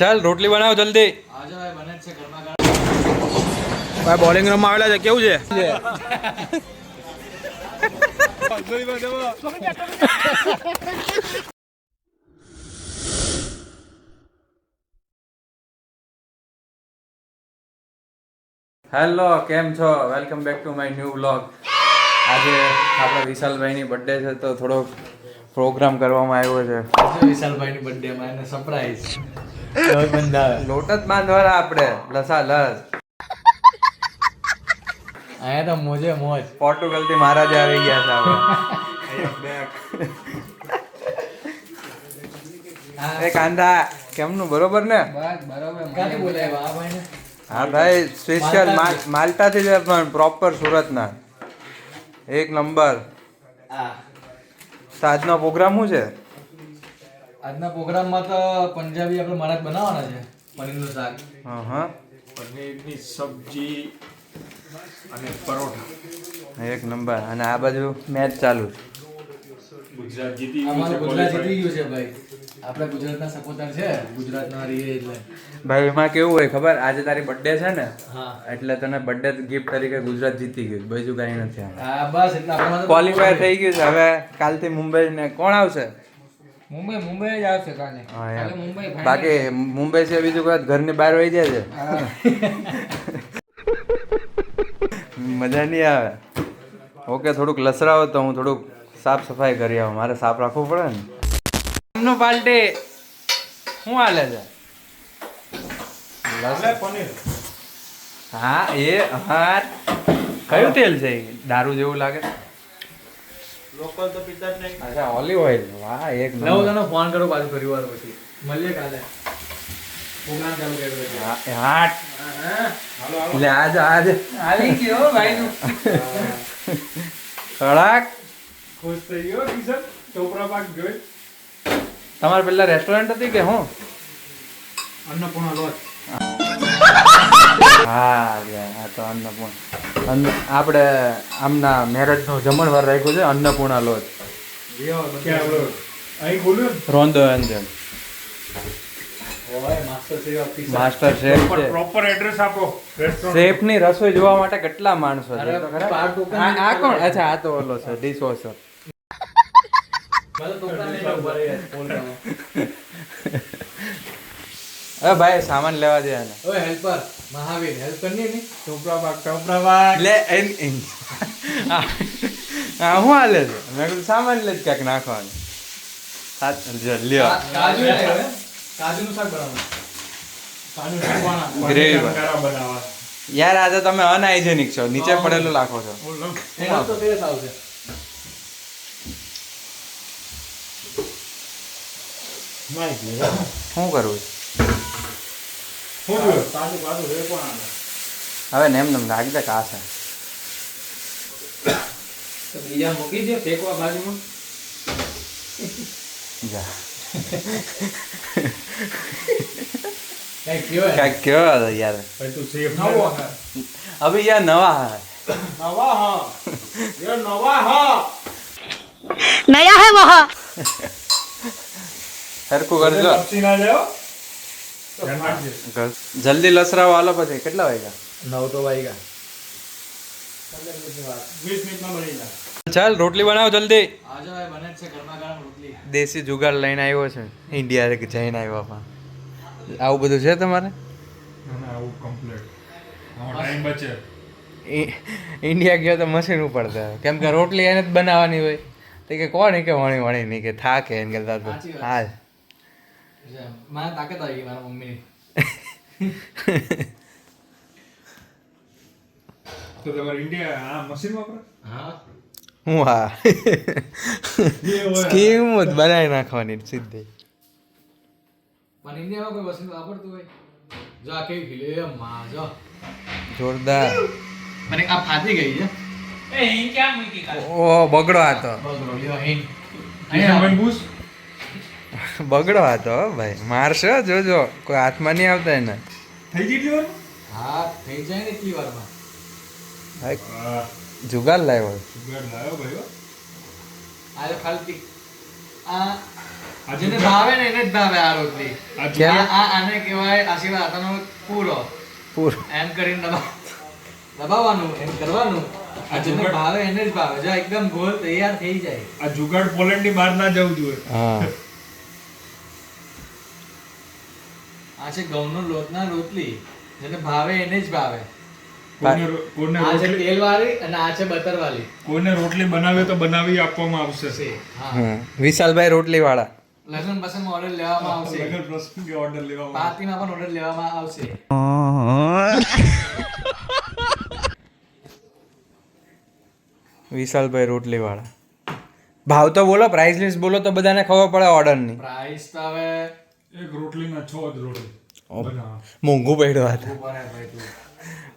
ચાલ, રોટલી બનાવો જલ્દી. ભાઈ બોલિંગ રૂમ આવેલા છે, કેવું છે? હેલો, કેમ છો? Welcome back to my new blog આજે આપણા વિશાલભાઈની બર્થડે છે, તો થોડો પ્રોગ્રામ કરવામાં આવ્યો છે. વિશાલભાઈની બર્થડે માં એને સરપ્રાઈઝ લોટ જ બાંધવાના આપણે. લસા લસ. અહીંયા તો મોજે મોજ. પોર્ટુગલથી મહારાજ આવી ગયા છે આપણે એ કાંદા કેમનું? બરોબર ને? બરોબર. હા ભાઈ સ્પેશિયલ માલ્ટાથી છે પણ પ્રોપર સુરતના. એક નંબર આ તો આજનો પ્રોગ્રામ શું છે? આજના પ્રોગ્રામમાં તો પંજાબી આપણે મહારાજ બનાવવાના છે પનીરનું શાક. હા હા પનીરની સબ્જી અને પરોઠા. એક નંબર. અને આ બાજુ મેચ ચાલુ છે. ગુજરાત જીતી ગયું છે ગુજરાત જીતી ગયું છે ભાઈ. આપણે ગુજરાતના સપોર્ટર છે ગુજરાતના રહીએ એટલે. ભાઈ એમાં કેવું હોય ખબર? આજે તારી બર્થડે છે ને એટલે તને બર્થડે ગિફ્ટ તરીકે ગુજરાત જીતી ગયું. બીજું કઈ નથી હા બસ એટલે આપણે ક્વોલિફાય થઈ ગયું છે. હવે કાલથી મુંબઈ ને કોણ આવશે? મુંબઈ મુંબઈ જ આવશે કાલે. કાલે મુંબઈ બાકી મુંબઈ છે બીજું કોઈ ઘરની બહાર વહી જાય છે? મજા નહીં આવે. ઓકે થોડુંક લસરાવો તો હું થોડુંક સાફ સફાઈ કરી આવો. મારે સાફ રાખવું પડે ને? એમનું પાલટી શું હાલે છે? હા એ હા કયું તેલ છે દારૂ જેવું લાગે? લોકલ તો પિતા જ નહીં. અચ્છા ઓલિવ ઓઇલ વાહ એક નવ તને ફોન કરો પાછું ફરી વાર પછી. મળીએ કાલે. પ્રોગ્રામ ચાલુ કર્યો એટલે. હા, હાટ. હા. એટલે આજ આજ. આવી ગયો ભાઈનું. કડાક. ખુશ થઈ ગયો કિશન ચોપરા પાક જોઈ. તમારે પેલા રેસ્ટોરન્ટ હતી કે હું? અન્નપૂર્ણા લોજ. હા આ તો અન્નપૂર્ણા. અન્ન આપણે આમના મેરેજનું જમણવાર રાખ્યું છે અન્નપૂર્ણા લોજ. અહીં ખોલ્યું રોંદો અંદર માસ્ટર શેફ છે. પ્રોપર એડ્રેસ આપો. રેસ્ટોરન્ટ શેફની રસોઈ જોવા માટે કેટલા માણસો છે આ કોણ? અચ્છા આ તો ઓલો છે ડીશ વોશર અરે ભાઈ સામાન લેવા દે એને ઓય હેલ્પર મહાવીર હેલ્પ કરીએ ને. ટોપરા પાક ટોપરા પાક. લે એન એન. આ હું હાલે છે? મેં કીધું સામાન લે ક્યાંક નાખવાનું. સાત જો લ્યો. કાજુ હવે. કાજુનું શાક બનાવવાનું. કાજુ Gravy બનાવવા યાર આજે તમે અનહાઇજેનિક છો. નીચે પડેલું લાખો છો. એનો તો ટેસ્ટ આવશે. શું કરવું હવે ને એમ નાખી દે કાશે બીજા મૂકી દે ફેંકવા બાજુમાં જા કઈ કયો યાર અભી યાર નવા હે નવા હા નવા હા નયા હે વહા સરખું કરજો. જલ્દી લસરાવો હાલો પછી. કેટલા વાગ્યા? નવ તો વાગ્યા. ચાલ રોટલી બનાવો જલ્દી. દેશી જુગાડ લઈને આવ્યો છે. ઇન્ડિયા જઈને આવ્યો પણ આવું બધું છે તમારે? ના ના આવું કમ્પ્લીટ ટાઈમ બચે. ઈ- ઇન્ડિયા ગયો તો મશીન ઉપડતા કેમ કે રોટલી એને જ બનાવવાની હોય. તો કે કોણ? કે વણી વણી નહીં કે થાકે એને કરતા હા મારા તાકાત આવી ગઈ મારા મમ્મીની તો તમારે ઇન્ડિયા આ મશીન વાપરે હા હું હા સ્કીમ જ બનાવી નાખવાની સીધી પણ ઇન્ડિયામાં કોઈ મશીન વાપરતું હોય જો આ કેવી એ માં જો જોરદાર મને આ ફાટી ગઈ છે ઓ બગડો હતો બગડો લ્યો અહીં પૂછ બગડો હતો હો ભાઈ. મારશો? જોજો. કોઈ હાથમાં નહીં આવતા એને. થઈ એટલી વાર હા થઈ જાય ને એટલી વારમાં ભાઈ જુગાડ લાવ્યો જુગાડ લાવ્યો ભાઈ હો. આ ખાલી આ જેને ભાવે ને એને જ ભાવે આ રોટલી. આ આને કહેવાય આશીર્વાદ. આતાનો પૂરો. પૂર. એમ કરીને દબાવ દબાવવાનું એમ કરવાનું. આ જેને ભાવે એને જ ભાવે. જો એકદમ ગોલ તૈયાર થઈ જાય. આ જુગાડ પોલેન્ડની બહાર ના જવું જોઈએ. હા. આ છે ઘઉંનો લોટના રોટલી. જેને ભાવે એને જ ભાવે. કોઈને રો- કોઈને આ છે રોટલી તેલ વાળી અને આ છે બટર વાળી કોઈને રોટલી બનાવે તો બનાવી આપવામાં આવશે. છે હા. હા વિશાલભાઈ રોટલી વાળા લગ્ન ઓર્ડર લેવામાં આવશે. લગન પ્રસંગે ઓર્ડર લેવામાં પાર્ટીમાં પણ ઓર્ડર લેવામાં આવશે. વિશાલભાઈ રોટલી વાળા ભાવ તો બોલો પ્રાઇસ લિસ્ટ બોલો તો બધાને ખબર પડે ઓર્ડરની પ્રાઇસ તો હવે એક રોટલીના છ જ રોટલી. મોંઘું પડ્યું હતા.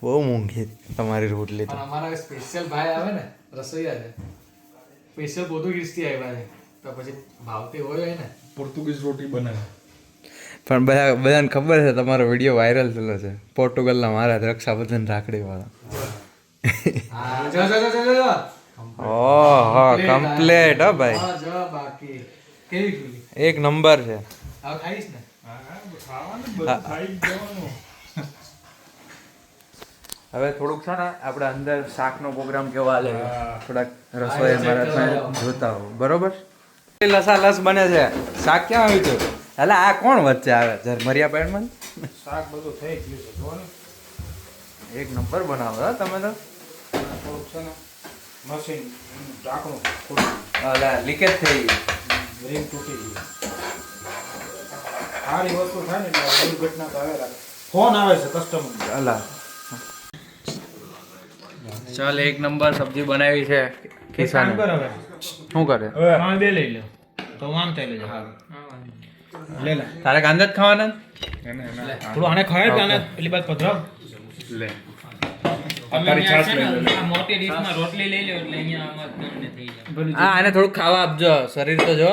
બહુ મોંઘી તમારી રોટલી તો. અમારા સ્પેશિયલ ભાઈ આવે ને રસોઈયા છે. સ્પેશિયલ પોર્ટુગીઝથી આવ્યા છે. તો પછી ભાવ તે હોય ને. પોર્ટુગીઝ રોટી બનાવે પણ બધા બધાને ખબર છે તમારો વીડિયો વાયરલ થયેલો છે. પોર્ટુગલના મારા રક્ષાબંધન રાખડી વાળા ઓહો કમ્પ્લેટ હો ભાઈ. એક નંબર છે. હવે ખાઈશ ને? હા, હા, ખાવાનું બધું ખાઈ જ જવાનું. હવે થોડુંક છે ને આપણે અંદર શાકનો પ્રોગ્રામ કેવો હાલે થોડાક રસોઈ પાસે જોતા હો બરોબર? લસા લસ બને છે. શાક ક્યાં આવ્યું હતું? એટલે આ કોણ વચ્ચે આવે? ઝરમરિયા પેડમાં શાક બધું થઈ ગયું છે એક નંબર બનાવો હો તમે તો. થોડુંક છે ને મશીન ઢાંકણું અલા લીકેજ થઈ ગયું. રિંગ તૂટી ગયું. સારી વસ્તુ થાય ને એટલે દુર્ઘટના તો આવે ફોન આવે છે કસ્ટમર અલા. ચાલ એક નંબર સબ્જી બનાવી છે કિસાન. શું કરે? હવે. બે લઈ લે તો વામ થઈ લેજો. લે લે. તારે કાંદા જ ખાવાના? થોડું આને ખાય કે આને પેલી બાદ પધરાવ. લે. આને થોડુંક ખાવા આપજો શરીર તો જો.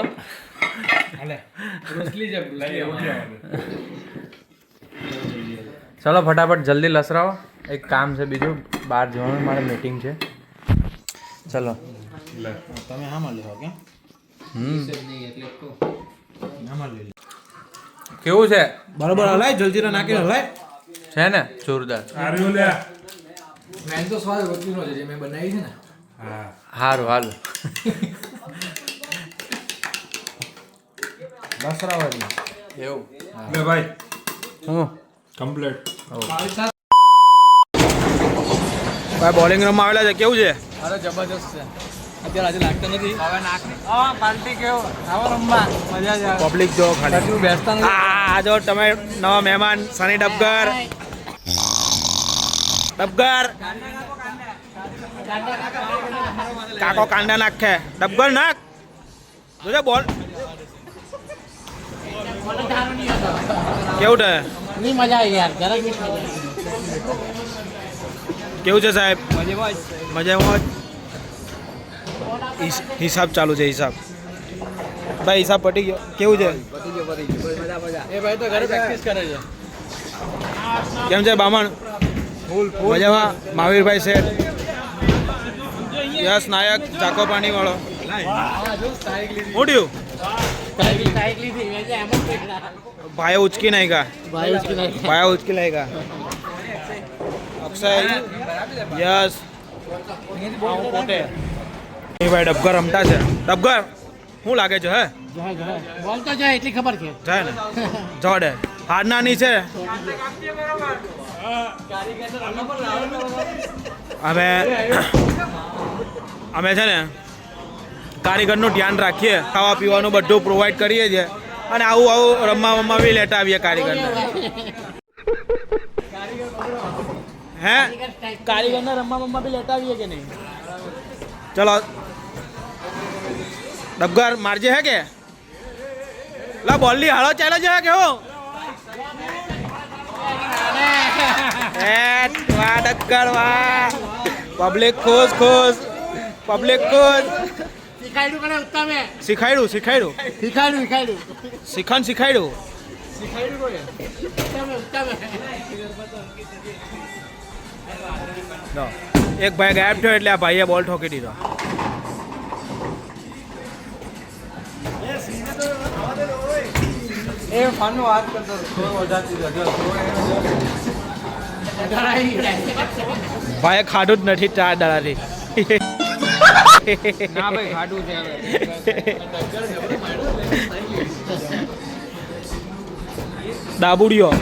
ચલો ફટાફટ જલ્દી લસરાવો. એક કામ છે બીજું. બહાર જવાનું મારે મીટિંગ છે. ચલો. તમે હામાં લેવા કે હમ. નહીં એટલે કહું હામાં લઈ લો કેવું છે? બરોબર હલાય જલ્દી નાખી હલાય. છે ને? જોરદાર. સારું તો સ્વાદ રોટલીનો છે જે મેં બનાવી છે ને. હા. સારું હાલ. લસરાવાની એવું? લે ભાઈ. હું કમ્પ્લીટ ભાઈ બોલિંગ રમવા આવેલા છે. કેવું છે? અરે જબરજસ્ત છે. અત્યારે આજે લાગતા નથી. હવે નાખી. પાર્ટી કેવું? આવો રમવા. મજા જ આવે. પબ્લિક જો ખાલી. બેસતા નથી. આ જો તમે નવા મહેમાન. સની ડબગર. ડબગર. કાકો કાંડા નાખે. ડબગર નાખ. જોજે બોલ. કેવું છે? ની મજા આવી યાર જરાક કેવું છે સાહેબ? મજામાં જ? હિસાબ ચાલુ છે હિસાબ. ભાઈ હિસાબ પટી ગયો. કેવું છે? એ ભાઈ તો ઘરે પ્રેક્ટિસ કરે છે. કેમ છે બામણ? મજામાં? મહાવીરભાઈ શેઠ. યશ નાયક ચાકો પાણી વાળો ઉડ્યું ભાઈ ઉચકી નાખ્યા ભાઈ ઉચકી નાખી ભાઈ ઉચકી નાખ્યા અક્ષય યસ એ ભાઈ ડબગર રમતા છે ડબગર શું લાગે છે હે બોલ તો જાય એટલી ખબર છે જાય ને જોડે હાર નાની છે અમે અમે છે ને કારીગરનું ધ્યાન રાખીએ. ખાવા પીવાનું બધું પ્રોવાઈડ કરીએ છીએ. અને આવું આવું રમવા રમવા બી લેતા આવીએ કારીગરને. હે? કારીગરને રમવા રમવા બી લેતા આવીએ કે નહીં? ચલો. ડબગર, મારજે હે કે? લા, બોલની હાળો ચાલે છે કે હો? એ વાહ, ડબગર, વાહ. પબ્લિક ખુશ ખુશ. પબ્લિક ખુશ. શીખાયડું કને ઉત્તમે. શીખાયડું શીખાયડું. શીખાયડું શીખાયડું. શીખાન શીખાયડું. શીખાયડું કોને ઉત્તમે ઉત્તમે. એક ભાઈ ગાયબ થયો એટલે આ ભાઈએ બોલ ઠોકી દીધો. એ ભાઈ ખાધું જ નથી ચાર દાડાથી. ના ભાઈ ખાટું છે હવે. દાબુડિયો.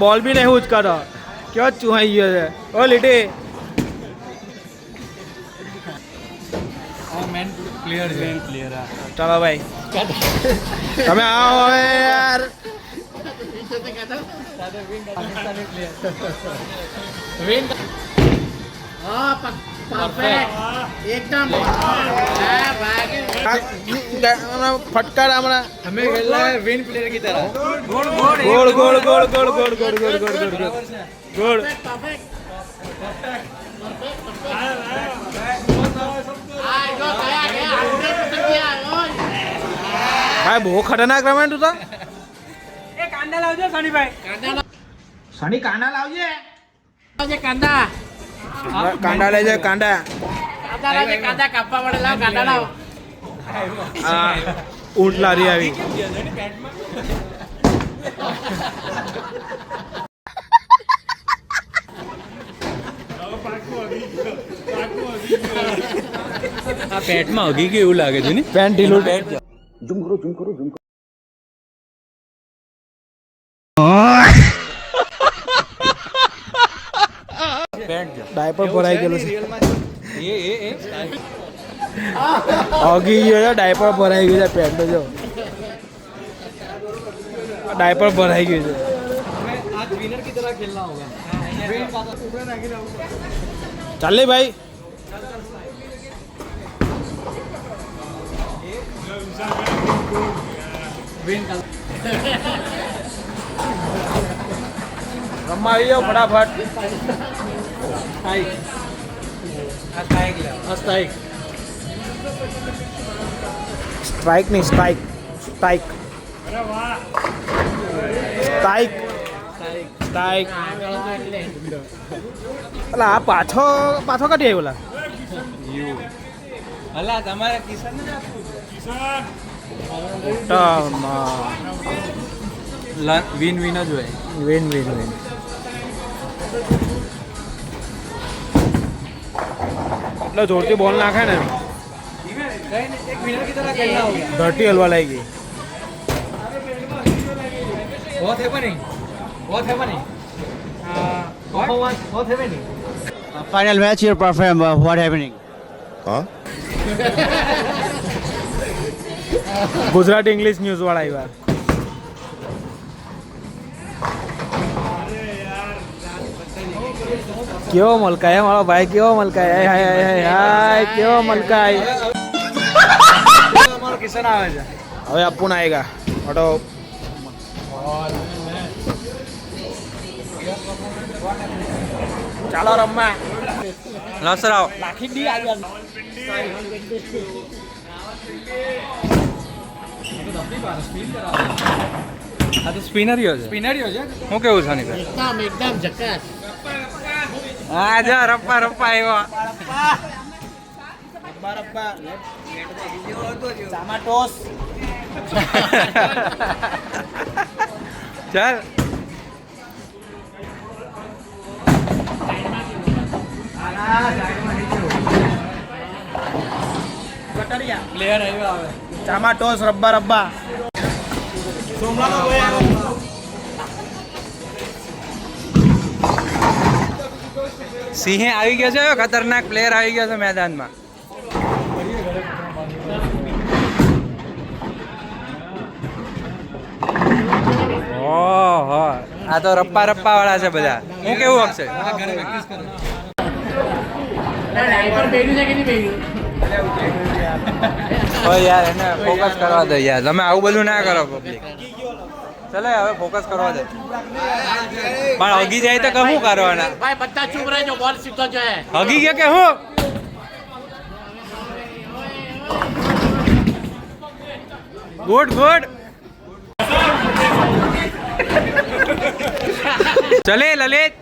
બોલ બી નહીં જ કરો કયો ચુહાઈ ગયો છે. ઓ લીટી. ચાલો ભાઈ. તમે આવો હવે યાર. फटकार हमारा हमें खेलना है विन प्लेयर की तरह गोल गोल गोल गोल गोल गोल गोल गोल गोल गोल गोल गोल गोल काय भो खतरनाक रमेन तुझा कांदा लावजे सनी भाई कांदा सनी कांदा लावजे कांदा કાંડા. લેજે કાંડા કાંડા કાપવા માટે લાવ કાંડા લાવ ઊંટ લારી આવી. આ પેટમાં હગી ગયું એવું લાગે છે ને? પેન્ટ ઢીલું પેન્ટ ઝૂમ કરો ઝૂમ કરો ડાયપર ભરાઈ ગયેલું છે અગી ગયો છે ડાયપર ભરાઈ ગયું છે પેન્ટ જો ડાયપર ભરાઈ ગયું છે ચાલે ભાઈ રમવા આવી જાઓ ફટાફટ સ્ટ્રાઇક નહીં સ્ટ્રાઇક સ્ટ્રાઇક. સ્ટ્રાઇક. સ્ટ્રાઇક. અલા આ પાછો પાછો કાઢી આવ્યો લા અલા તમારે કિશન વિન વિન જ હોય. વિન વિન વિન એટલે જોરથી બોલ નાખે ને ધરતી હલવા લાગી ગઈ बहुत है बनी बहुत है बनी बहुत बहुत है बनी Final match here, perform. Uh, what happening? Gujarati English news વાળા આવ્યા કેવો મલકાય મારો ભાઈ કેવો મલકાય હાય હાય હાય હાય હાય કેવો મલકાય અમારો કિશન આવે છે. હવે આપું આવેગા ઓટો ચાલો રમવા. નસર આવો. લાખી દી આવ્યા આ તો સ્પિનરીઓ છે. સ્પિનરીઓ છે? હું કેવું છે એકદમ એકદમ જકાશ aja rempah rempah ya pak rempah rempah. Sama tos jal. Player ya? ayo, ya, sama tos rebah rebah. Semua kau yang સિંહે આવી ગયો છે, ખતરનાક પ્લેયર આવી ગયો છે મેદાનમાં. ઓહો, આ તો રપ્પા રપ્પા વાળા છે બધા. હું કેવું અક્ષય ઓ યાર, એને ફોકસ કરવા દો યાર. તમે આવું બધું ના કરો પબ્લિક ચલે હવે ફોકસ કરવા દે. પણ હગી જાય તો કહું કરવાના? ભાઈ બધા ચૂપ રહેજો બોલ સીધો જો હગી ગયો કે હું? Good good. ચલે લલિત.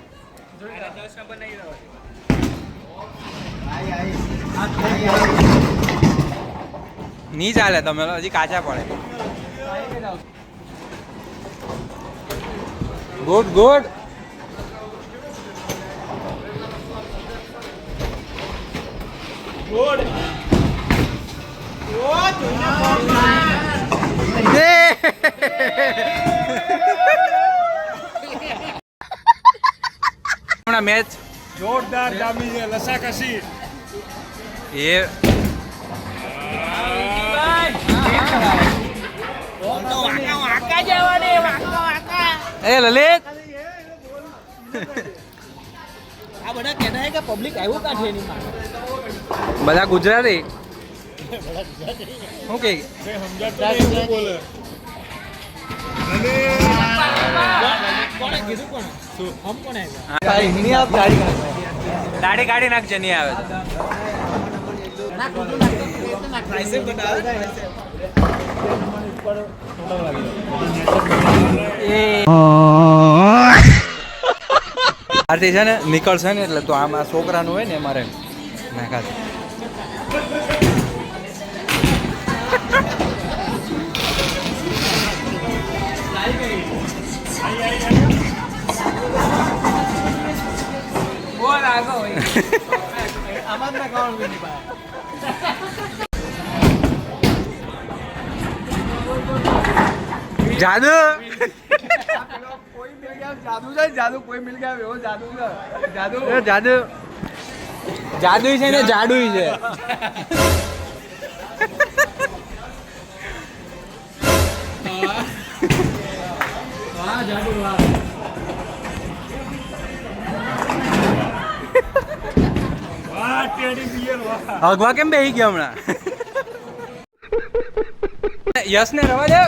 નહીં ચાલે તમે હજી કાચા પડે. গুড গুড હમણાં મેચ જોરદાર જામી છે લસાકસી એ વાકા વાકા જવાની વાકા એ લલિત. આ બધા કહેતા કે પબ્લિક આવ્યું એની બધા ગુજરાતી? શું કે? બોલે કાઢી નાખજે નહીં આવે. આરતી છે ને નીકળશે ને એટલે તો આમાં છોકરાનું હોય ને મારે નાખાશે Amanda Gorwin, pa. જાદુ? જાદુ જાદુ. કોઈ મિલ ગયા એવો જાદુ જાદુ જાદુ જાદુ છે ને જાદુ છે. જાદુ વાહ હગવા કેમ બેહી ગયો હમણાં? યશ ને રવા દે.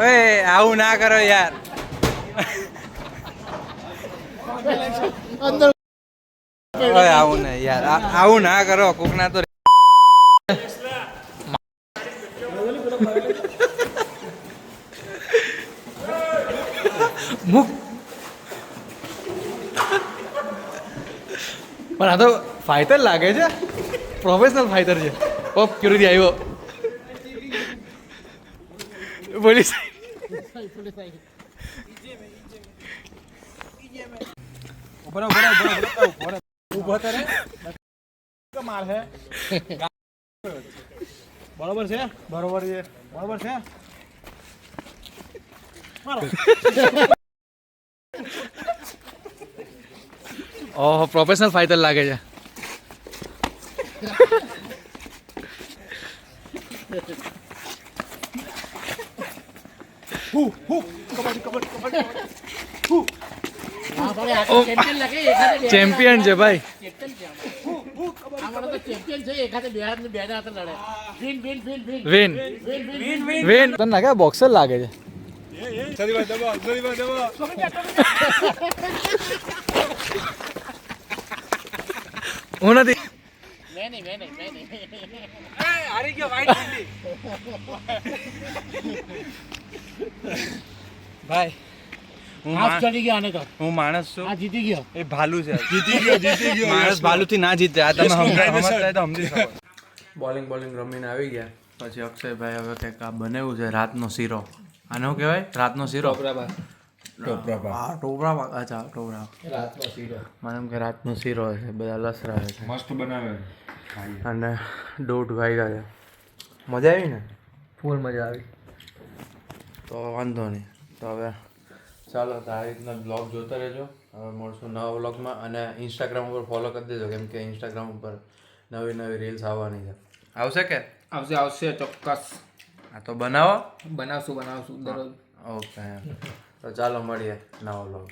ઓય, આવું ના કરો યાર. ઓય, આવું નહીં યાર. આવું ના કરો, કોકના તો મુક. પણ આ તો ફાઇટર લાગે છે. પ્રોફેશનલ ફાઇટર છે. ઓ ક્યુરીથી આવ્યો. પોલીસ બરોબર છે? બરોબર છે. બરોબર છે? ઓહો પ્રોફેશનલ ફાઇટર લાગે છે. ચેમ્પિયન છે ભાઈ. બોક્સર લાગે છે? હું નથી. મેં નહીં મેં નહીં મેં નહીં ભાઈ હું ચડી ગયો આને તો. હું માણસ છું. આ જીતી ગયો. એ ભાલુ છે. જીતી ગયો જીતી ગયો. માણસ ભાલુથી ના જીતે. આ તમે તો સમજી શકો. બોલિંગ બોલિંગ રમીને આવી ગયા. પછી અક્ષયભાઈ હવે કંઈક આ બનાવ્યું છે રાતનો શીરો. આને કેવાય કહેવાય? રાતનો શીરો. હા ટોપરા પા- અચ્છા ટોપરા મને એમ કે રાતનો શીરો છે બધા લસરા છે. મસ્ત બનાવે. અને દોઢ વાગ્યા છે. મજા આવી ને? ફૂલ મજા આવી. તો વાંધો નહીં. તો હવે ચાલો તો આ રીતના બ્લોગ જોતા રહેજો. હવે મળશું નવા બ્લોગમાં અને ઇન્સ્ટાગ્રામ ઉપર ફોલો કરી દેજો કેમ કે ઇન્સ્ટાગ્રામ ઉપર નવી નવી રીલ્સ આવવાની છે. આવશે કે? આવશે આવશે ચોક્કસ. હા તો બનાવો. બનાવશું બનાવશું દરરોજ. ઓકે. તો ચાલો મળીએ નવો બ્લોગ